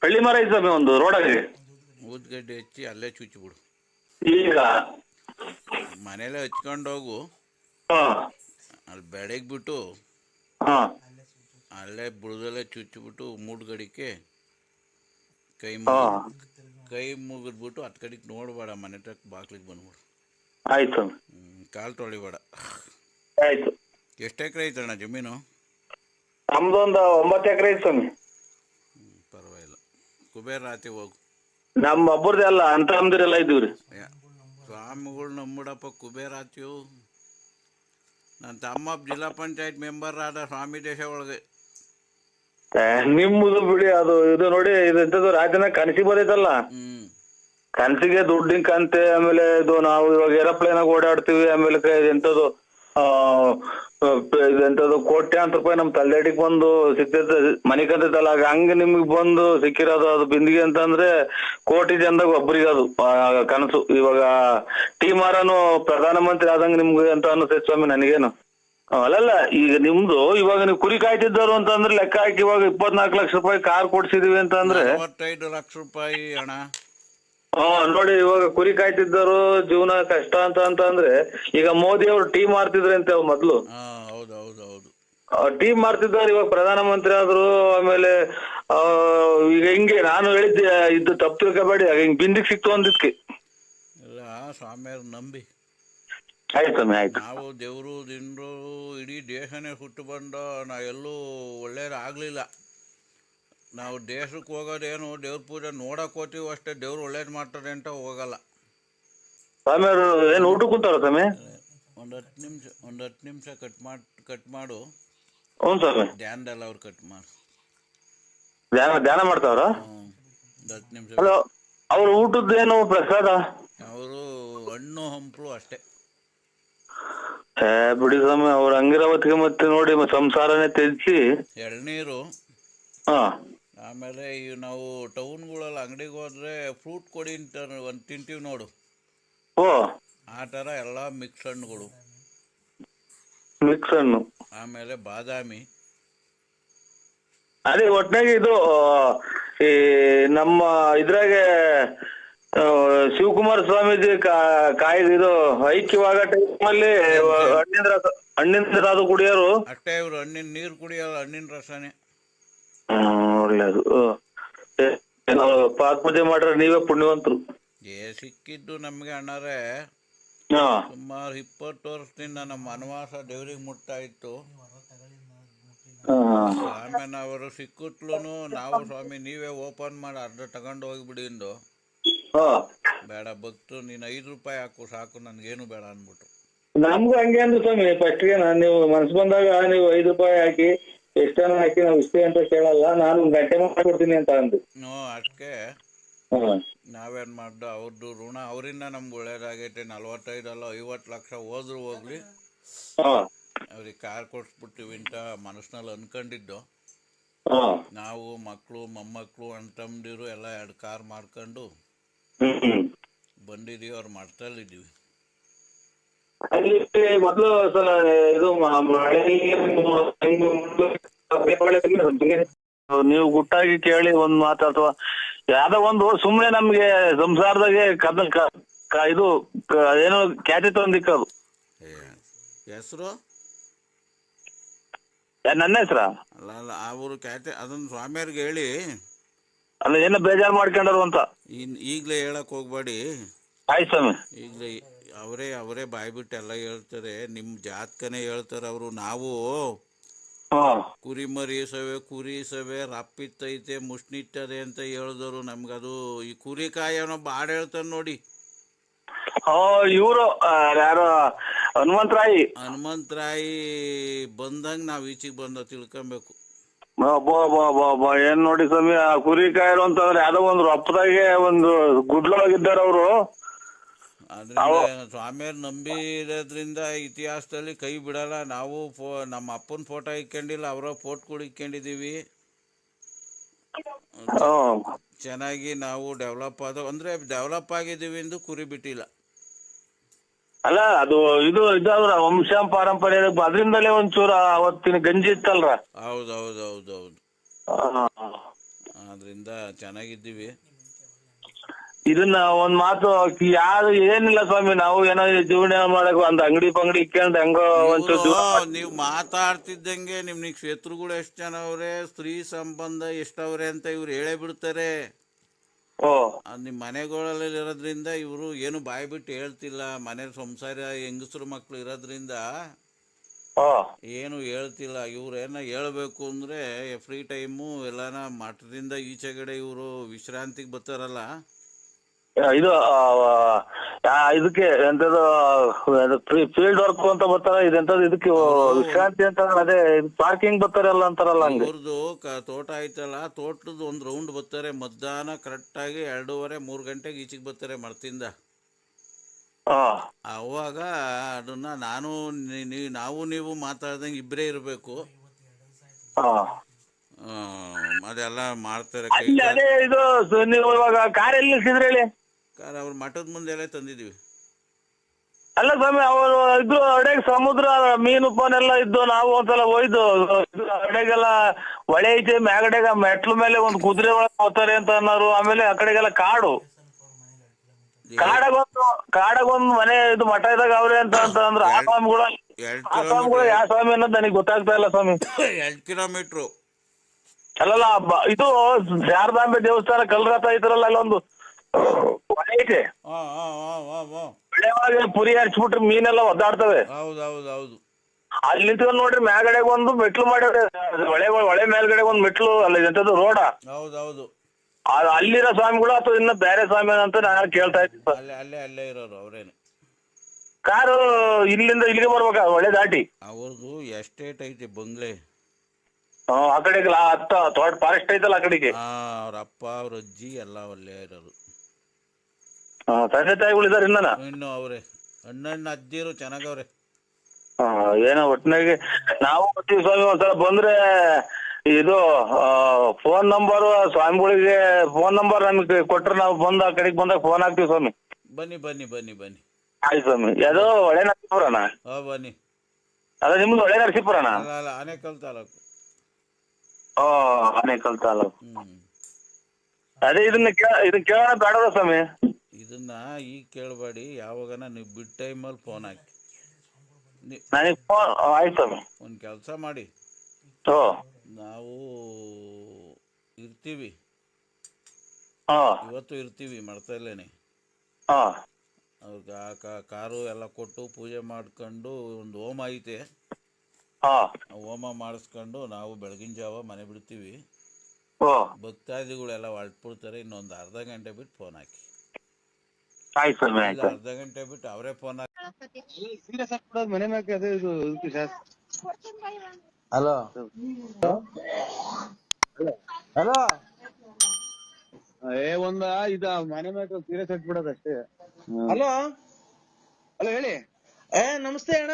ಹಳ್ಳಿ ಮರ ಸ್ವಾಮಿ ಒಂದು ರೋಡಾಗೆ ಊದ್ಗಡ್ಡೆ ಹಚ್ಚಿ ಅಲ್ಲೇ ಚುಚ್ಚಿಬಿಡು ಈಗ? ಮನೇಲೆ ಹಚ್ಕೊಂಡು ಹೋಗು. ಹಾ ಅಲ್ಲಿ ಬೆಳಗ್ಗೆ ಬಿಟ್ಟು ಹಾ. ಅಲ್ಲೇ ಬುಡದಲ್ಲೇ ಚುಚ್ಚಿಬಿಟ್ಟು ಮೂಡ್ಗಡಿಕೆ ಕೈ ಹಾ. ಕೈ ಮುಗಿದ್ಬಿಟ್ಟು ಹತ್ತು ಕಡೆಗೆ ನೋಡಬೇಡ ಮನೆ ತಕ್ಕ ಬಾಗ್ಲಿಗೆ ಬಂದ್ಬಿಡು. ಆಯ್ತು ಕಾಲು ತೊಳಿಬೇಡ. ಆಯ್ತು. ಎಷ್ಟು ಎಕರೆ ಐತಣ್ಣ ಜಮೀನು? ನಮ್ದೊಂದು ಒಂಬತ್ತು ಎಕರೆ ಐತೆ ಸ್ವಾಮಿ. ಪರವಾಗಿಲ್ಲ. ಕುಬೇರ ರಾತ್ರಿ ಹೋಗು. ನಮ್ಮ ಒಬ್ಬರದೇ ಅಲ್ಲ ಅಂತ ಅಂದಿರಲ್ಲ ಇದ್ದೀವ್ರಿ. ಸ್ವಾಮಿಗಳು ನಮ್ಮೂಡಪ್ಪ ಕುಬೇರ ಆತಿಯು. ನನ್ನ ತಮ್ಮ ಜಿಲ್ಲಾ ಪಂಚಾಯತ್ ಮೆಂಬರ್ ಆದ ಸ್ವಾಮಿ ದೇಶ ಒಳಗೆ ಏ, ನಿಮ್ಮದು ಬಿಡಿ ಅದು ಇದು ನೋಡಿ ಇದು ರಾಜನ ರಾಜ್ಯನ ಕನಸಿ ಬರೈತಲ್ಲ ಹ್ಮ್. ಕನಸಿಗೆ ದುಡ್ಡಿನ ಕಂತೆ ಆಮೇಲೆ ಇದು ನಾವು ಇವಾಗ ಏರೋಪ್ಲೇನ್ ಆಗಿ ಓಡಾಡ್ತೀವಿ ಆಮೇಲೆ ಕ- ಇದು ಎಂತದ್ದು ಪ- ಅಂತ ರೂಪಾಯಿ ನಮ್ ತಲೆಡಿಗೆ ಬಂದು ಸಿಗ್ತೈತೆ, ಮನಿ ಕಂತೈತಲ್ಲ ಆಗ ಹಂಗ ನಿಮ್ಗೆ ಬಂದು ಸಿಕ್ಕಿರೋದು ಅದು ಬಿಂದಿಗೆ ಅಂತಂದ್ರೆ ಕೋಟಿ ಜನದಾಗ ಒಬ್ಬರಿಗೆ ಅದು ಕನಸು. ಇವಾಗ ಟಿ ಮಾರನು ಪ್ರಧಾನ ಮಂತ್ರಿ ಆದಂಗ ನಿಮ್ಗೆ ಅಂತ ಅನಿಸ್ತೈತೆ ಸ್ವಾಮಿ ನನಗೇನು. ಅಲ್ಲಲ್ಲ, ಈಗ ನಿಮ್ದು ಇವಾಗ ನೀವು ಕುರಿ ಕಾಯ್ತಿದ್ದವರು ಅಂತಂದ್ರೆ ಲೆಕ್ಕ ಹಾಕಿ ಇವಾಗ ಇಪ್ಪತ್ನಾಲ್ಕು ಲಕ್ಷ ರೂಪಾಯಿ ಕಾರ್ ಕೊಡ್ಸಿದೀವಿ ಅಂತಂದ್ರೆ ಲಕ್ಷ ರೂಪಾಯಿ ಹಣ ಹಾ ನೋಡಿ ಇವಾಗ ಕುರಿ ಕಾಯ್ತಿದ್ದವರು ಜೀವನ ಕಷ್ಟ ಅಂತ ಅಂತ ಅಂದ್ರೆ ಈಗ ಮೋದಿ ಅವರು ಟೀ ಮಾರ್ತಿದ್ರಂತೆ ಅಂತ ಮೊದ್ಲು. ಹಾ ಹೌದು ಹೌದು ಹೌದು. ಟೀ ಮಾರ್ತಿದ್ದವ್ರು ಇವಾಗ ಪ್ರಧಾನ ಮಂತ್ರಿ ಆದ್ರು ಆಮೇಲೆ ಆ, ಈಗ ಹಿಂಗೆ ನಾನು ಹೇಳಿದ್ದೆ ಇದು ತಪ್ಪು ತಿಳ್ಕೊಬೇಡಿ ಹಿಂಗ್ ಬಿಂದಿಗೆ ಸಿಕ್ತು ಅಂದಿದ್ಕೆ. ಇಲ್ಲ ಸ್ವಾಮಿಯವ್ರು ನಂಬಿ. ಆಯ್ತು ಸ್ವಾಮಿ ಆಯ್ತು. ನಾವು ದೇವರು ದಿಂಡ್ರು ಇಡೀ ದೇಶನೇ ಹುಟ್ಟು ಬಂದು ನಾ ಎಲ್ಲೂ ಒಳ್ಳೇದಾಗಲಿಲ್ಲ ನಾವು ದೇಶಕ್ಕೆ ಹೋಗೋದೇನು ದೇವ್ರ ಪೂಜೆ ನೋಡಕ್ ಹೋಗ್ತೀವಿ ಅಷ್ಟೇ ದೇವ್ರು ಒಳ್ಳೇದು ಮಾಡ್ತಾರೆ ಅಂತ ಹೋಗಲ್ಲ. ಸ್ವಾಮಿ ಅವರು ಏನ್ ಊಟ ಕೂತಾರ ಸ್ವಾಮಿ? ಒಂದು ಹತ್ತು ನಿಮಿಷ ಒಂದು ಹತ್ತು ನಿಮಿಷ ಕಟ್ ಮಾಡಿ ಕಟ್ ಮಾಡು. ಹ್ಞೂ ಸ್ವಾಮಿ. ಧ್ಯಾನದಲ್ಲಿ ಅವ್ರು ಕಟ್ ಮಾಡು. ಧ್ಯಾನ ಧ್ಯಾನ ಮಾಡ್ತಾವ್ರ? ಒಂದು ಹತ್ತು ನಿಮಿಷ. ಹಲೋ ಅವ್ರ ಊಟದ್ದೇನು ಪ್ರಸಾದ? ಅವರು ಹಣ್ಣು ಹಂಪಲು ಅಷ್ಟೇ. ಏ ಬಿಡಿ ಸ್ವಾಮಿ ಅವ್ರ ಹಂಗಿರೋವತ್ತಿಗೆ ಮತ್ತೆ ನೋಡಿ ಸಂಸಾರನೇ ತ್ಯಜಿಸಿ ಎಳ್ನೀರು. ಹಾ. ಆಮೇಲೆ ಈ ನಾವು ಟೌನ್ಗಳಲ್ಲಿ ಅಂಗಡಿಗೆ ಹೋದ್ರೆ ಫ್ರೂಟ್ ಕೊಡಿ ಅಂತ ಒಂದು ತಿಂತೀವಿ ನೋಡು. ಓ. ಆ ಥರ ಎಲ್ಲ ಮಿಕ್ಸ್ ಹಣ್ಣುಗಳು. ಮಿಕ್ಸ್ ಹಣ್ಣು. ಆಮೇಲೆ ಬಾದಾಮಿ. ಅದೇ ಒಟ್ನಾಗೆ ಇದು ಈ ನಮ್ಮ ಇದ್ರಾಗೆ ಆ, ಶಿವಕುಮಾರ ಸ್ವಾಮೀಜಿ ಕಾಯಿ ಇದು ಐಕ್ಯವಾಗ ಟೈಮಲ್ಲಿ ಹಣ್ಣಿನ ರಸ ಹಣ್ಣಿನ ರಸ ಅದು ಕುಡಿಯೋರು. ಅಷ್ಟೇ ಇವರು ಹಣ್ಣಿನ ನೀರು ಕುಡಿಯೋಲ್ಲ ಹಣ್ಣಿನ ರಸನೇ. ಒಳ್ಳೇದು ಪೂಜೆ ಮಾಡ್ರೆ ನೀವೇ ಪುಣ್ಯವಂತರು. ಏ ಸಿಕ್ಕಿದ್ದು ನಮ್ಗೆ ಅಣ್ಣರೇ. ಸುಮಾರು ಇಪ್ಪತ್ತು ವರ್ಷದಿಂದ ನಮ್ಮ ವನವಾಸ ದೇವ್ರಿಗೆ ಮುಟ್ತಾ ಇತ್ತು. ಆಮೇಲೆ ಅವರು ಸಿಕ್ಕುತ್ಲೂ ನಾವು ಸ್ವಾಮಿ ನೀವೇ ಓಪನ್ ಮಾಡಿ ಅರ್ಧ ತಗೊಂಡು ಹೋಗಿಬಿಡಿ ಎಂದು. ಬೇಡ ಭಕ್ತು ನೀನು ಐದು ರೂಪಾಯಿ ಹಾಕು ಸಾಕು ನನ್ಗೇನು ಬೇಡ ಅಂದ್ಬಿಟ್ಟು ನಮ್ಗೂ ಹಂಗೆ ಅಂದ್ರು ಸ್ವಾಮಿ ಫಸ್ಟ್ಗೆ ನಾನು ನೀವು ಮನ್ಸು ಬಂದಾಗ ನೀವು ಐದು ರೂಪಾಯಿ ಹಾಕಿ ಎಷ್ಟನ್ನ ಹಾಕಿ ನಾವು ಇಷ್ಟೇ ಅಂತ ಕೇಳಲ್ಲ ನಾನು ಒಂದ್ ಗಂಟೆ ಮಾಡ್ಕೊಡ್ತೀನಿ ಅಂತ ಅದಕ್ಕೆ ನಾವೇನ್ ನಾವೇನು ಮಾಡ್ದು ಅವ್ರದ್ದು ಋಣ ಅವರಿಂದ ನಮ್ಗೆ ಒಳ್ಳೇದಾಗೈತೆ ನಲ್ವತ್ತೈದಲ್ಲ ಐವತ್ತು ಲಕ್ಷ ಹೋದ್ರು ಹೋಗ್ಲಿ. ಹಾ. ಅವ್ರಿಗೆ ಕಾರ್ ಕೊಡ್ಸ್ಬಿಟ್ಟಿವಿ ಅಂತ ಮನಸ್ಸಿನಲ್ಲಿ ಅನ್ಕೊಂಡಿದ್ದು. ಹಾ. ನಾವು ಮಕ್ಕಳು ಮೊಮ್ಮಕ್ಕಳು ಅಣ್ತಮ್ಮದಿರು ಎಲ್ಲ ಎರಡು ಕಾರ್ ಮಾಡ್ಕೊಂಡು ಬಂದಿದೀವಿ ಹ್ಮ್. ಅವ್ರ ಮಠದಲ್ಲಿದ್ದೀವಿ. ಅಲ್ಲಿ ಮೊದಲು ಸಲ ಇದು ನೀವು ಗುಟ್ಟಾಗಿ ಕೇಳಿ ಒಂದ್ ಮಾತು ಅಥವಾ ಯಾವ್ದೋ ಒಂದು ಸುಮ್ನೆ ನಮ್ಗೆ ಸಂಸಾರದಾಗೆ ಕದ ಇದು ಏನೋ ಖ್ಯಾತಿ ತಂದಿಕ್ಕದು ಹೆಸರು? ನನ್ನ ಹೆಸ್ರ? ಅಲ್ಲ ಅಲ್ಲ ಅವರು ಖ್ಯಾತಿ ಅದನ್ನ ಸ್ವಾಮಿಯವ್ರಿಗೆ ಹೇಳಿ. ಅಲ್ಲ ಏನೋ ಬೇಜಾರ್ ಮಾಡ್ಕೊಂಡರು ಅಂತ. ಈಗ್ಲೇ ಈಗಲೇ ಹೇಳಕ್ ಹೋಗ್ಬೇಡಿ. ಆಯ್ತು ಸ್ವಾಮಿ. ಈಗಲೇ ಅವರೇ ಅವರೇ ಬಾಯ್ಬಿಟ್ಟು ಎಲ್ಲ ಹೇಳ್ತಾರೆ. ನಿಮ್ಮ ಜಾತಕನೇ ಹೇಳ್ತಾರೆ ಅವರು. ನಾವು ಕುರಿ ಮರಿ ಸವೆ ಕುರಿ ಸವೆ ರಪ್ಪಿತ್ತೈತೆ ಮುಷ್ಣಿಟ್ಟದೆ ಅಂತ ಹೇಳಿದವರು ನಮ್ಗದು. ಈ ಕುರಿ ಕಾಯೋನೋ ಬಾಡ್ ಹೇಳ್ತಾನೆ ನೋಡಿ. ಇವರು ಯಾರು ಹನುಮಂತರಾಯಿ. ಹನುಮಂತರಾಯಿ ಬಂದಂಗ ನಾವ್ ಈಚೆಗೆ ಬಂದ ತಿಳ್ಕೊಬೇಕು. ಏನ್ ನೋಡಿ ಸ್ವಾಮಿ ಕುರಿ ಕಾಯರು ಅಂತಂದ್ರೆ ಯಾವ್ದೋ ಒಂದು ರಪ್ಪದಾಗೆ ಒಂದು ಗುಡ್ಲೊಳಗಿದ್ದಾರೆ ಅವರು ಅದರಿಂದ ಸ್ವಾಮಿಯವ್ರು ನಂಬಿರೋದ್ರಿಂದ ಇತಿಹಾಸದಲ್ಲಿ ಕೈ ಬಿಡಲ್ಲ. ನಾವು ಫೋ ನಮ್ಮ ಅಪ್ಪನ ಫೋಟೋ ಇಕ್ಕೊಂಡಿಲ್ಲ ಅವರ ಫೋಟೋಗಳು ಇಕ್ಕೊಂಡಿದ್ದೀವಿ. ಚೆನ್ನಾಗಿ ನಾವು ಡೆವಲಪ್ ಆದ ಅಂದ್ರೆ ಡೆವಲಪ್ ಆಗಿದ್ದೀವಿ ಎಂದು ಕುರಿ ಬಿಟ್ಟಿಲ್ಲ. ಅಲ್ಲ ಅದು ಇದು ಇದಾದ್ರ ವಂಶ ಪಾರಂಪರ್ಯ ಅದರಿಂದಲೇ ಒಂಚೂರು ಅವತ್ತಿನ ಗಂಜಿ ಇತ್ತಲ್ರ? ಹೌದು ಹೌದು ಹೌದು ಹೌದು ಆ, ಅದರಿಂದ ಚೆನ್ನಾಗಿದ್ದೀವಿ. ಇದನ್ನ ಒಂದ್ ಮಾತು ಯಾರು ಏನಿಲ್ಲ ಸ್ವಾಮಿ ನಾವು ಏನೋ ಜೀವನ ಮಾಡಕ್ ಒಂದ್ ಅಂಗಡಿ ಪಂಗಡಿ ಇಕ್ಕೊಂಡ್ ಹೆಂಗೋ ಒಂಚೂರು ನೀವು ಮಾತಾಡ್ತಿದ್ದಂಗೆ ನಿಮ್ಗೆ ಕ್ಷೇತ್ರಗಳು ಎಷ್ಟ್ ಜನ ಅವ್ರೆ? ಸ್ತ್ರೀ ಸಂಬಂಧ ಎಷ್ಟವ್ರೆ ಅಂತ ಇವ್ರು ಹೇಳೇ ಬಿಡ್ತಾರೆ. ಓ. ನಿಮ್ಮ ಮನೆಗಳಲ್ಲಿ ಇರೋದ್ರಿಂದ ಇವರು ಏನು ಬಾಯಿ ಬಿಟ್ಟು ಹೇಳ್ತಿಲ್ಲ. ಮನೆ ಸಂಸಾರ ಹೆಂಗಸರು ಮಕ್ಳು ಇರೋದ್ರಿಂದ ಏನು ಹೇಳ್ತಿಲ್ಲ. ಇವ್ರೇನ ಹೇಳ್ಬೇಕು ಅಂದ್ರೆ ಫ್ರೀ ಟೈಮು ಎಲ್ಲಾನ ಮಠದಿಂದ ಈಚೆಗಡೆ ಇವರು ವಿಶ್ರಾಂತಿಗೆ ಬರ್ತಾರಲ್ಲ. ಇದು ಇದಕ್ಕೆ ಎಂತದು ಫೀಲ್ಡ್ ವರ್ಕ್ ಅಂತ ಬರ್ತಾರ ಇದೆಂತದು ಇದಕ್ಕೆ ವಿಶ್ರಾಂತಿ ಅಂತ ಅದೇ ಪಾರ್ಕಿಂಗ್ ಬರ್ತಾರಲ್ಲ ಅಂತಾರಲ್ಲ ಹಂಗೆ. ಅವ್ರದ್ದು ತೋಟ ಐತಲ್ಲ ತೋಟದ ಒಂದು ರೌಂಡ್ ಬರ್ತಾರೆ ಮಧ್ಯಾಹ್ನ ಕರೆಕ್ಟ್ ಆಗಿ ಎರಡೂವರೆ ಮೂರ್ ಗಂಟೆಗೆ ಈಚೆಗೆ ಬರ್ತಾರೆ ಮರ್ತಿಂದ. ಅವಾಗ ಅದನ್ನ ನಾನು ನಾವು ನೀವು ಮಾತಾಡ್ದಂಗೆ ಇಬ್ಬರೇ ಇರಬೇಕು. ಅದೆಲ್ಲ ಮಾಡ್ತಾರೆ ಇದು ನೀವು ಇವಾಗ ಕಾರ್ ಎಲ್ಲಿ ನಿಲ್ಸಿದ್ರಿ ಹೇಳಿ? ಕಾರ ಅವ್ರ ಮಠದ ಮುಂದೆಲ್ಲ ತಂದಿದ್ದೀವಿ. ಅಲ್ಲ ಸ್ವಾಮಿ ಅವರು ಇದ್ರು ಅಡೆಗೆ ಸಮುದ್ರ ಮೀನು ಪಾನೆಲ್ಲ ಇದ್ದು ನಾವು ಒಂದ್ಸಲ ಹೋಯ್ದು ಅಡೆಗೆಲ್ಲ ಹೊಳೆ ಐತೆ ಮ್ಯಾಗಡೆಗ ಮೆಟ್ಲು ಮೇಲೆ ಒಂದು ಕುದುರೆ ಒಳಗೆ ಹೋಗ್ತಾರೆ ಅಂತ ಅನ್ನೋರು ಆಮೇಲೆ ಆ ಕಡೆಗೆಲ್ಲ ಕಾಡು. ಕಾಡಗೊಂದು ಕಾಡಗೊಂದು ಮನೆ ಇದು ಮಠ ಇದಾಗ ಅವ್ರೆ ಅಂತ ಅಂತ ಅಂದ್ರೆ. ಆ ಸ್ವಾಮಿಗಳು ಎರಡು ಆ ಸ್ವಾಮಿಗಳು ಯಾವ ಸ್ವಾಮಿ ಅನ್ನೋದು ನನಗೆ ಗೊತ್ತಾಗ್ತಾ ಇಲ್ಲ ಸ್ವಾಮಿ. ಎರಡು ಕಿಲೋಮೀಟ್ರು. ಅಲ್ಲಲ್ಲ ಬ- ಇದು ಶಾರದಾಂಬೆ ದೇವಸ್ಥಾನ ಕಲ್ರಥ ಇದ್ರಲ್ಲ ಅಲ್ಲೊಂದು. ಹೊಳೆ ಐತೆ ಹಾಂ ಹೊಳೆ ಪುರಿ ಹರಿಸ್ಬಿಟ್ರೆ ಮೀನೆಲ್ಲ ಒದ್ದಾಡ್ತವೆ. ಹೌದು ಹೌದು ಹೌದು. ಅಲ್ಲಿ ನಿಂತ್ಕೊಂಡ್ ನೋಡ್ರಿ ಮ್ಯಾಗಡೆಗೆ ಒಂದು ಮೆಟ್ಲು ಮಾಡಿದ್ರೆ ಹೊಳೆ ಹೊಳೆ ಮೇಲ್ಗಡೆ ಒಂದು ಮೆಟ್ಲು ಅಲ್ಲ ಎಂತದ್ದು ರೋಡ. ಹೌದು ಹೌದು. ಆ- ಅಲ್ಲಿರೋ ಸ್ವಾಮಿಗಳು ಅಥವಾ ಇನ್ನ ಬೇರೆ ಸ್ವಾಮಿ ಅಂತ ನಾನು ಕೇಳ್ತಾ ಇದ್ದೀನಿ ಅಲ್ಲೇ ಅಲ್ಲೇ ಅಲ್ಲೇ ಇರೋರು ಅವರೇನು. ಕಾರು ಇಲ್ಲಿಂದ ಇಲ್ಲಿಗೆ ಬರ್ಬೇಕಾ? ಒಳ್ಳೆ ದಾಟಿ. ಅವ್ರದ್ದು ಎಸ್ಟೇಟ್ ಐತೆ ಬಂಗ್ಲೆ ಆ, ಆ ಕಡೆಗೆ ಲಾ- ಹತ್ತ ಫಾರೆಸ್ಟ್ ಐತಲ್ಲ ಆ ಕಡೆಗೆ. ಆ, ಅವ್ರ ಅಪ್ಪ ಅವ್ರ ಅಜ್ಜಿ ಎಲ್ಲ ಅಲ್ಲೇ ಇರೋರು. ಆ, ತಂದೆ ತಾಯಿಗಳು ಇದಾರೆ ಇನ್ನನ? ಇನ್ನು ಅವ್ರೆ ಅಣ್ಣಣ್ಣ ಅಜ್ಜಿರು ಚೆನ್ನಾಗವ್ರೆ. ಏನೋ ಒಟ್ಟಿನಾಗೆ ನಾವು ಬರ್ತೀವಿ ಸ್ವಾಮಿ ಒಂದ್ಸಲ ಬಂದ್ರೆ ಇದು ಫೋನ್ ನಂಬರ್ ಸ್ವಾಮಿಗಳಿಗೆ ಫೋನ್ ನಂಬರ್ ನಮ್ಗೆ ಕೊಟ್ರೆ ನಾವು ಬಂದ ಆ ಕಡೆಗೆ ಬಂದಾಗ ಫೋನ್ ಹಾಕ್ತೀವಿ ಸ್ವಾಮಿ. ಬನ್ನಿ ಬನ್ನಿ ಬನ್ನಿ ಬನ್ನಿ. ಆಯ್ತು ಸ್ವಾಮಿ. ಯಾವುದೋ ಒಳ್ಳೆ ನರಸೀಪುರನ? ಹಾ ಬನ್ನಿ. ಅದ ನಿಮ್ದು ಒಳ್ಳೆ ನರಸೀಪುರನ? ಅಲ್ಲ ಅಲ್ಲ ಆನೇಕಲ್ ತಾಲೂಕು. ಓ ಆನೇಕಲ್ ತಾಲೂಕು. ಅದೇ ಇದನ್ನ ಕೇಳ ಇದನ್ನ ಕೇಳೋಣ ಬೇಡ ಸ್ವಾಮಿ? ಇದನ್ನ ಈಗ ಕೇಳಬೇಡಿ ಯಾವಾಗನ ನೀವು ಬಿಡ್ ಟೈಮಲ್ಲಿ ಫೋನ್ ಹಾಕಿ. ನನಗೆ ಫೋನ್ ಆಯ್ತು ಒಂದು ಕೆಲಸ ಮಾಡಿ. ನಾವು ಇರ್ತೀವಿ. ಇವತ್ತು ಇರ್ತೀವಿ ಮಾಡ್ತಾಯಿಲ್ಲೇನೆ ಹಾ. ಅವ್ರಿಗೆ ಆ ಕಾರು ಎಲ್ಲ ಕೊಟ್ಟು ಪೂಜೆ ಮಾಡ್ಕೊಂಡು ಒಂದು ಹೋಮ ಐತೆ. ಹೋಮ ಮಾಡಿಸ್ಕೊಂಡು ನಾವು ಬೆಳಗಿನ ಜಾವ ಮನೆ ಬಿಡ್ತೀವಿ. ಭಕ್ತಾದಿಗಳೆಲ್ಲ ಹೊರಟ್ಬಿಡ್ತಾರೆ ಇನ್ನೊಂದು ಅರ್ಧ ಗಂಟೆ ಬಿಟ್ಟು ಫೋನ್ ಹಾಕಿ. ಆಯ್ತು ಸ್ವಾಮಿ ಆಯ್ತು. ಅರ್ಧ ಗಂಟೆ ಬಿಟ್ಟು ಅವರೇ ಫೋನ್ ಸೀರಿಯಸ್ ಆಗ್ಬಿಡೋದು ಮನೆ ಮ್ಯಾಕೆ ಅದೇ ಇದು ಇದಕ್ಕೆ ಶಾಸ್- ಹಲೋ. ಹಲೋ. ಏ ಒಂದ ಇದ ಮನೆ ಮ್ಯಾಕೆ ಸೀರಿಯಸ್ ಆಗ್ಬಿಡೋದು ಅಷ್ಟೇ ಹಲೋ. ಹಲೋ ಹೇಳಿ. ಏ ನಮಸ್ತೆ ಅಣ್ಣ.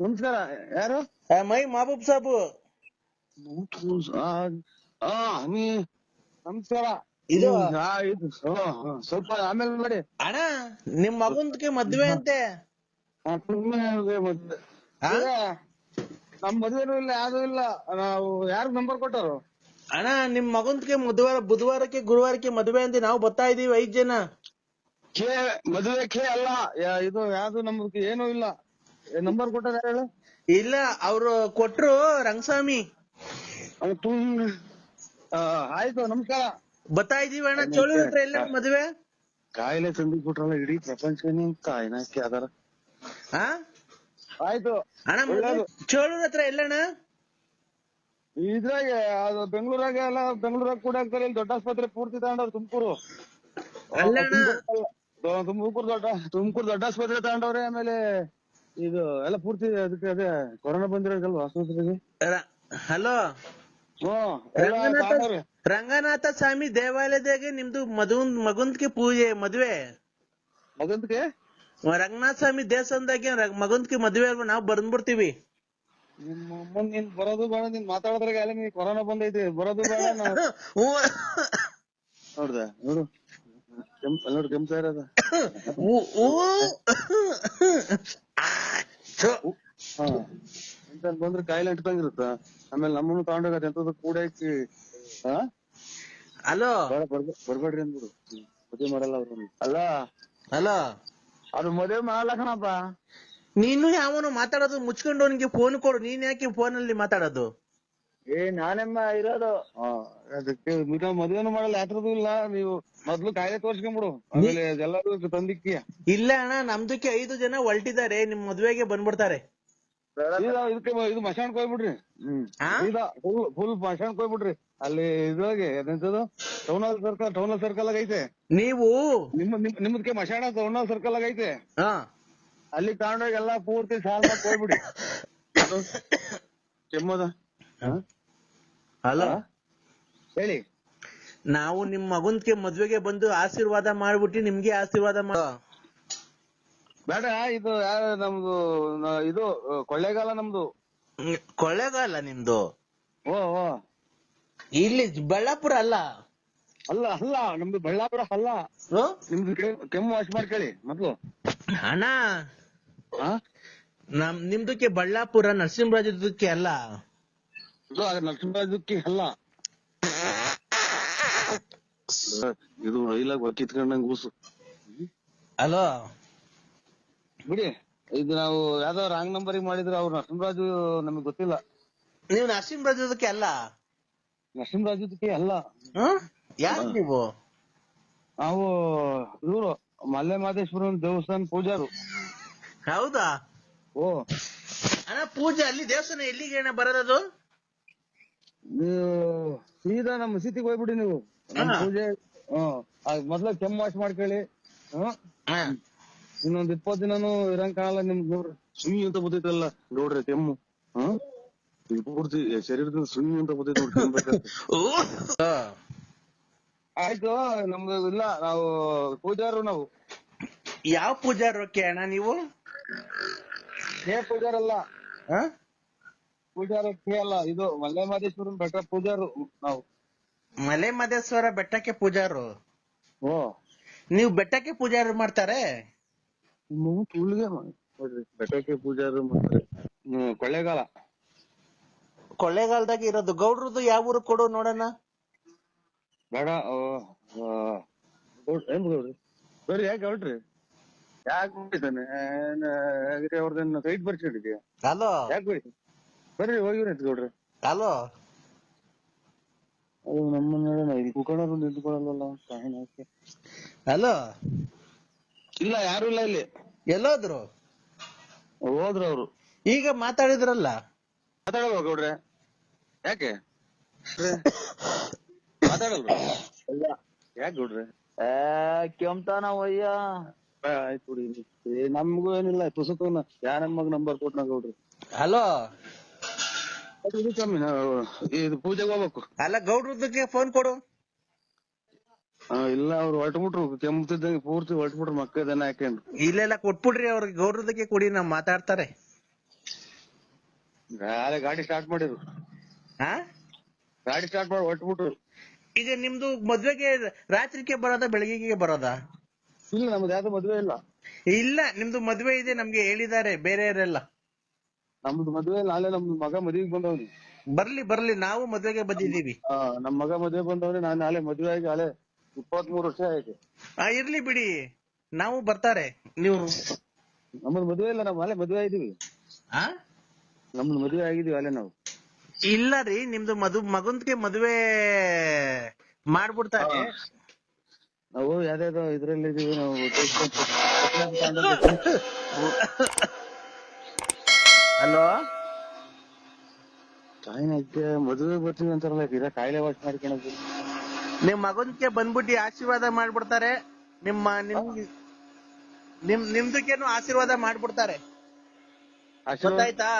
ನಮಸ್ಕಾರ. ಯಾರು? ಏ, ಮೈ ಮಹಬೂಬ್ ಸಾಬು. ನಮಸ್ಕಾರ. ಇದು. ಸ್ವಲ್ಪ ಆಮೇಲೆ ಮಾಡಿ. ಅಣ್ಣ ನಿಮ್ ಮಗುಂದ್ಕೆ ಮದ್ವೆ ಅಂತೆ? ನಮ್ ಮದ್ವೆನೂ ಇಲ್ಲ ಯಾವ್ದು ಇಲ್ಲ. ನಾವು ಯಾರಿಗ್ ನಂಬರ್ ಕೊಟ್ಟರು ಅಣ್ಣ ನಿಮ್ ಮಗುಂದ್ಕೆ ಬುಧವಾರ ಬುಧವಾರಕ್ಕೆ ಗುರುವಾರಕ್ಕೆ ಮದ್ವೆ ಅಂತ ನಾವು ಬರ್ತಾ ಇದೀವಿ ಐದ್ ಜನ. ಕೆ ಮದುವೆ ಕೆ ಅಲ್ಲ. ಇದು ಯಾವ್ದು ನಮ್ಗೆ ಏನೂ ಇಲ್ಲ. ನಂಬರ್ ಕೊಟ್ಟರು ಹೇಳು? ಇಲ್ಲ ಅವ್ರು ಕೊಟ್ರು ರಂಗಸ್ವಾಮಿ. ಆಯ್ತು ನಮಸ್ಕಾರ. ಬರ್ತಾ ಇದೀವಿ ಅಣ್ಣ ಚೋಳಿ ಹತ್ರ ಎಲ್ಲ ಮದ್ವೆ? ಕಾಯಿಲೆ ತಂದು ಬಿಟ್ರಲ್ಲ ಇಡೀ ಪ್ರಪಂಚ ಅಂತ ಏನಕ್ಕೆ ಅದರ. ಹಾ ಆಯ್ತು. ಅಣ್ಣ ಮದ್ವೆ ಚೋಳೂರ್ ಹತ್ರ ಎಲ್ಲಣ್ಣ ಇದ್ರಾಗೆ ಅದು ಬೆಂಗಳೂರಾಗ ಎಲ್ಲ ಬೆಂಗಳೂರಾಗ ಕೂಡ ಆಗ್ತಾರೆ ಇಲ್ಲಿ ದೊಡ್ಡ ಆಸ್ಪತ್ರೆ ಪೂರ್ತಿ ತಗೊಂಡವ್ರು ತುಮಕೂರು. ಅಲ್ಲಣ್ಣ ತುಮಕೂರು ದೊಡ್ಡ ತುಮಕೂರು ದೊಡ್ಡ ಆಸ್ಪತ್ರೆ ತಗೊಂಡವ್ರೆ ಆಮೇಲೆ ಇದು ಎಲ್ಲ ಪೂರ್ತಿ ಅದಕ್ಕೆ ಅದೇ ಕೊರೋನಾ ಬಂದಿರೋದಲ್ವಾ ಆಸ್ಪತ್ರೆಗೆ? ಹಲೋ? ರಂಗನಾಥ ರಂಗನಾಥ ಸ್ವಾಮಿ ದೇವಾಲಯದಾಗೆ ನಿಮ್ದು ಮದುವನ್ ಮಗುಂದ್ಕೆ ಪೂಜೆ ಮದ್ವೆ? ಮಗಂದ್ಗೆ ರಂಗನಾಥ ಸ್ವಾಮಿ ದೇವಸ್ಥಾನದಾಗೆ ರ- ಮಗಂದ್ಗೆ ಮದ್ವೆ ಅಲ್ವಾ? ನಾವ್ ಬಂದ್ಬಿಡ್ತೀವಿ ನಿಮ್ಮ ಅಮ್ಮನ್ ನೀನ್ ಬರೋದು ಬೇಡ ನಿನ್ ಮಾತಾಡೋದ್ರಾಗ ಎಲ್ಲ ನೀನ್ ಕೊರೋನಾ ಬಂದೈತಿ. ಬರೋದು ಬೇಡ ನಾ. ನೋಡ್ದ ನೋಡು. ಕೆಂಪ್ ನೋಡು ಕೆಂಪ ಹ್ಞೂ, ಹ್ಞೂ. ಆ, ಥು. ಹಾ. ಅಂತ ಬಂದ್ರೆ ಕಾಯಿಲೆ ಅಂಟ್ಕೊಂಗಿರುತ್ತ ಆಮೇಲೆ ನಮ್ಮನ್ನು ತಗೊಂಡೋಗತ್ತೆ ಎಂತದ್ದು ಕೂಡ ಹಾ ಬರ್ಬ- ಬರ್ಬೇಡ್ರಿ ಅಂದ್ಬಿಡು. ಮದುವೆ ಮಾಡಲ್ಲ ಅವ್ರು. ಅಲ್ಲ ಹಲೋ? ಅದು ಮದ್ವೆ ಮಾಡ್ಲಕಣಪ್ಪ ನೀನು ಯಾವನು ಮಾತಾಡೋದು ಮುಚ್ಕೊಂಡು ಅವನಿಗೆ ಫೋನ್ ಕೊಡು. ನೀನ್ ಯಾಕೆ ಫೋನ್ ಅಲ್ಲಿ ಮಾತಾಡೋದು? ಏ ನಾನೆಮ್ಮ ಇರೋದು. ಅದಕ್ಕೆ ನೀವು ಮದ್ವೆನು ಮಾಡಲ್ಲ ಯಾತ್ರದ್ದು ಇಲ್ಲ. ನೀವು ಮೊದ್ಲು ಕಾಯಿಲೆ ತೋರ್ಸ್ಕೊಂಬಿಡು. ಆಮೇಲೆ ಎಲ್ಲರೂ ತಂದಿಕ್ಕಿ ಇಲ್ಲ ಅಣ್ಣ ನಮ್ದಕ್ಕೆ ಐದು ಜನ ಹೊಲ್ಟಿದ್ದಾರೆ ನಿಮ್ ಮದ್ವೆಗೆ ಬಂದ್ಬಿಡ್ತಾರೆ. ಸೀದಾ ಇದಕ್ಕೆ ಇದು ಮಶಾಣಕ್ ಹೋಗ್ಬಿಡ್ರಿ? ಸೀದಾ ಫುಲ್ ಫುಲ್ ಮಶಾಣಕ್ ಹೋಗ್ಬಿಡ್ರಿ ಅಲ್ಲಿ ಇದ್ರೊಳಗೆ ಎಂತದು town hall circle town hall circle ಐತೆ. ನೀವು? ನಿಮ್ಮ ನಿಮ್ ನಿಮ್ದಕ್ಕೆ ಮಶಾಣ ಟೌನ್ ಹಾಲ್ ಸರ್ಕಲ್ ಐತೆ. ಹಾ. ಅಲ್ಲಿ ತಗೊಂಡೋಗಿ ಎಲ್ಲಾ ಪೂರ್ತಿ ಸಾಲ್ ಮಾಡಿ ಹೋಗ್ಬಿಡಿ ಅದು ಕೆಮ್ಮದ. ಹಲೋ? ಹೇಳಿ. ನಾವು ನಿಮ್ ಮಗನ್ಗೆ ಮದ್ವೆಗೆ ಬಂದು ಆಶೀರ್ವಾದ ಮಾಡ್ಬಿಟ್ಟು ನಿಮ್ಗೆ ಆಶೀರ್ವಾದ ಮಾಡೋ ಬೇಡ ಇದು ಯಾರು ನಮ್ದು ನ- ಇದು ಆ, ಕೊಳ್ಳೇಗಾಲ ನಮ್ದು. ಕೊಳ್ಳೇಗಾಲ ನಿಮ್ದು? ಓ ಓ. ಇಲ್ಲಿ ಬಳ್ಳಾಪುರ ಅಲ್ಲ? ಅಲ್ಲ ಅಲ್ಲ ನಮ್ದು ಬಳ್ಳಾಪುರ ಅಲ್ಲ. ಹ್ಮ್? ನಿಮ್ದು ಕೆ- ಕೆಮ್ಮು ವಾಶ್ ಮಾಡ್ಕೊಳ್ಳಿ ಮೊದ್ಲು. ಅಣ್ಣ ನಮ್ ನಿಮ್ದಕ್ಕೆ ಬಳ್ಳಾಪುರ ನರಸಿಂಹರಾಜದಕ್ಕೆ ಅಲ್ಲ? ಇದು ಅದ್ರ ನರಸಿಂಹರಾಜಕ್ಕೆ ಅಲ್ಲ. ಇದು ರೈಲಾಗ ಕೂಸು ಅಲೋ? ಬಿಡಿ. ಇದು ನಾವು ಯಾವ್ದೋ ರಾಂಗ್ ನಂಬರ್ ಮಾಡಿದ್ರು ಅವ್ರು ನರಸಿಂಹರಾಜು ನಮಗ್ ಗೊತ್ತಿಲ್ಲ. ನೀವು ನರಸಿಂಹರಾಜದಕ್ಕೆ ಅಲ್ಲ? ನರಸಿಂಹರಾಜಕ್ಕೆ ಅಲ್ಲ. ಯಾರು ನೀವು? ನಾವು ಇವರು ಮಲ್ಲೆ ಮಾದೇಶ್ವರನ್ ದೇವಸ್ಥಾನ ಪೂಜಾರು. ಹೌದಾ? ಓ. ಅಣ್ಣ ಪೂಜೆ ಅಲ್ಲಿ ದೇವಸ್ಥಾನ ಎಲ್ಲಿಗೆ ಅಣ್ಣ ಬರೋದದು? ನೀವು ಸೀದಾ ನಮ್ಮ ಮಸೀದಿಗೆ ಹೋಗ್ಬಿಡಿ ನೀವು. ಪೂಜೆ ಮೊದ್ಲ ಕೆಮ್ಮು ವಾಶ್ ಮಾಡ್ಕೊಳ್ಳಿ. ಹ್ಮ್ ಹಾ. ಇನ್ನೊಂದ್ ಇಪ್ಪತ್ ದಿನಾನು ಇರಂಗ್ ಕಾಣಲ್ಲ ನಿಮ್ಗ್ ನೋಡ್ರಿ ಸುಯಿ ಅಂತ ಬರ್ತೈತಲ್ಲ ನೋಡ್ರಿ ಕೆಮ್ಮು. ಹ್ಮ್ ಪೂರ್ತಿ ಶರೀರದಿಂದ ಸುಯಿ ಅಂತ ಬರ್ತೈತಿ ನೋಡ್ರಿ. ಆಯ್ತು ನಮ್ದು ಇಲ್ಲ ನಾವು ಪೂಜಾರು ನಾವು. ಯಾವ ಪೂಜಾರಕ್ಕೆ ಅಣ್ಣ ನೀವು? ಏ ಪೂಜಾರಲ್ಲ. ಹ? ಪೂಜಾರಕ್ಕೆ ಅಲ್ಲ ಇದು ಮಲೆ ಮಹದೇಶ್ವರನ್ ಬೆಟ್ಟ ಪೂಜಾರು ನಾವು. ಮಲೆ ಮಹದೇಶ್ವರ ಬೆಟ್ಟಕ್ಕೆ ಪೂಜಾರು? ಓ. ನೀವು ಬೆಟ್ಟಕ್ಕೆ ಪೂಜಾರು ಮಾಡ್ತಾರೆ? ನೀವು ತುಳ್ಗೆ ನೋಡ್ರಿ ಬೆಟ್ಟಕ್ಕೆ ಪೂಜಾರು ಮಾಡ್ತಾರೆ. ಹ್ಮ್ ಕೊಳ್ಳೇಗಾಲ. ಕೊಳ್ಳೇಗಾಲದಾಗ ಇರೋದು ಗೌಡ್ರದ್ದು ಯಾವ ಊರು ಕೊಡು ನೋಡೋಣ. ಬೇಡ ಆ, ಆ, ಗೌಡ್- ಏನ್ ಗೌಡ್ರಿ? ಬರ್ರಿ ಯಾಕೆ ಹೊರಟ್ರಿ ಯಾಕೆ ಹೋಗಿದ್ದಾನೆ ಅವ್ರದನ್ನ ಸೈಟ್ ಬರ್ಸಿಡಿದ್ಯಾ ಹಲೋ. ಯಾಕೆ ಬರ್ರಿ ಬರ್ರಿ ಹೋಗಿವ್ರಿ ಅಂತ ಗೌಡ್ರಿ. ಹಲೋ. ಅದು ನಮ್ಮನ್ನ ಇಲ್ಲಿ ಕುಕೊಂಡ್ರು ನಿಂತ್ಕೊಳ್ಳಲ್ವಲ್ಲ ಯಾಕೆ? ಹಲೋ. ಇಲ್ಲ ಯಾರು ಇಲ್ಲ ಇಲ್ಲಿ. ಎಲ್ಲೋದ್ರು? ಹೋದ್ರು ಅವರು. ಈಗ ಮಾತಾಡಿದ್ರಲ್ಲ? ಮಾತಾಡಲ್ವಾ ಗೌಡ್ರೆ. ಯಾಕೆ? ಮಾತಾಡಲ್ವಾ ಯಾಕೆ ಗೌಡ್ರೆ? ಕೆಮ್ತಾನ ಒಯ್ಯ ಆ, ಆಯ್ತು ಬಿಡಿ. ಏ, ನಮ್ಗೂ ಏನಿಲ್ಲ ಪುಸ್ತಕ ಯಾ ಮಗ ನಂಬರ್ ಕೊಟ್ನ ಗೌಡ್ರಿ? ಹಲೋ? ಇದು ಕಮ್ಮಿ ನಾವು ಇದು ಪೂಜೆಗೆ ಹೋಗ್ಬೇಕು. ಅಲ್ಲ ಗೌಡ್ರದ್ದಕ್ಕೆ ಫೋನ್ ಕೊಡು. ಆ, ಇಲ್ಲ ಅವ್ರು ಹೊರಟ್ಬಿಟ್ರು. ಕೆಮ್ಮತಿದ್ದಂಗೆ ಪೂರ್ತಿ ಹೊರಟ್ಬಿಟ್ರು ಮಕ್ಕ ದನ ಹಾಕೊಂಡು ಇಲ್ಲೆಲ್ಲ ಕೊಟ್ಬಿಡ್ರಿ ಅವ್ರಿಗೆ ಗೌರವದಕ್ಕೆ ಕೊಡಿ ನಾವು ಮಾತಾಡ್ತಾರೆ. ನಾಳೆ ಗಾಡಿ ಸ್ಟಾರ್ಟ್ ಮಾಡಿದ್ರು ಹಾ? ಗಾಡಿ ಸ್ಟಾರ್ಟ್ ಮಾಡಿ ಹೊರಟ್ಬಿಟ್ರು. ಈಗ ನಿಮ್ದು ಮದ್ವೆಗೆ ರಾತ್ರಿಗೆ ಬರೋದಾ ಬೆಳಗ್ಗೆಗೆ ಬರೋದಾ? ಇಲ್ಲ ನಮ್ದು ಯಾವ್ದು ಮದ್ವೆ ಇಲ್ಲ. ಇಲ್ಲ ನಿಮ್ದು ಮದ್ವೆ ಇದೆ ನಮ್ಗೆ ಹೇಳಿದ್ದಾರೆ ಬೇರೆಯವರೆಲ್ಲ. ನಮ್ದು ಮದ್ವೆ ನಾಳೆ ನಮ್ ಮಗ ಮದ್ವೆಗೆ ಬಂದವ್ನಿ. ಬರ್ಲಿ ಬರ್ಲಿ ನಾವು ಮದ್ವೆಗೆ ಬಂದಿದೀವಿ ಆ, ನಮ್ ಮಗ ಮದ್ವೆ ಬಂದವ್ರಿ ನಾನ್ ನಾಳೆ ಮದ್ವೆ ಆಗಿ ನಾಳೆ ಇಪ್ಪತ್ತ್ ಮೂರು ವರ್ಷ ಆಯ್ತು. ಆ ಇರ್ಲಿ ಬಿಡಿ. ನಾವು ಬರ್ತಾರೆ. ನೀವು ನಮ್ಮದು ಮದುವೆ ಇಲ್ಲ ನಾವು ಅಲ್ಲೇ ಮದ್ವೆ ಆಗಿದೀವಿ ಆ? ನಮ್ದು ಮದ್ವೆ ಆಗಿದೀವಿ ಅಲ್ಲೇ ನಾವು. ಇಲ್ಲ ರೀ ನಿಮ್ದು ಮದು ಮಗನ್ಗೆ ಮದ್ವೆ ಮಾಡ್ಬಿಡ್ತಾರೆ. ನಾವು ಯಾವ್ದಾವ್ದೋ ಇದ್ರಲ್ಲಿ ಇದೀವಿ ನಾವು ಹಲೋ? ಕಾಯಿನ ಮದುವೆ ಬರ್ತೀವಿ ಅಂತಾರಲ್ಲ ಇದ ಕಾಯಿಲೆ ವಾಶ್ ಮಾಡ್ಕೊಳಕ್ ನಿಮ್ ಮಗನ್ಗೆ ಬಂದ್ಬಿಟ್ಟು ಆಶೀರ್ವಾದ ಮಾಡ್ಬಿಡ್ತಾರೆ. ನಿಮ್ಮ ನಿಮ್ ನಿಮ್ ನಿಮ್ದಕ್ಕೇನು ಆಶೀರ್ವಾದ ಮಾಡ್ಬಿಡ್ತಾರೆ. ಗೊತ್ತಾಯ್ತಾ?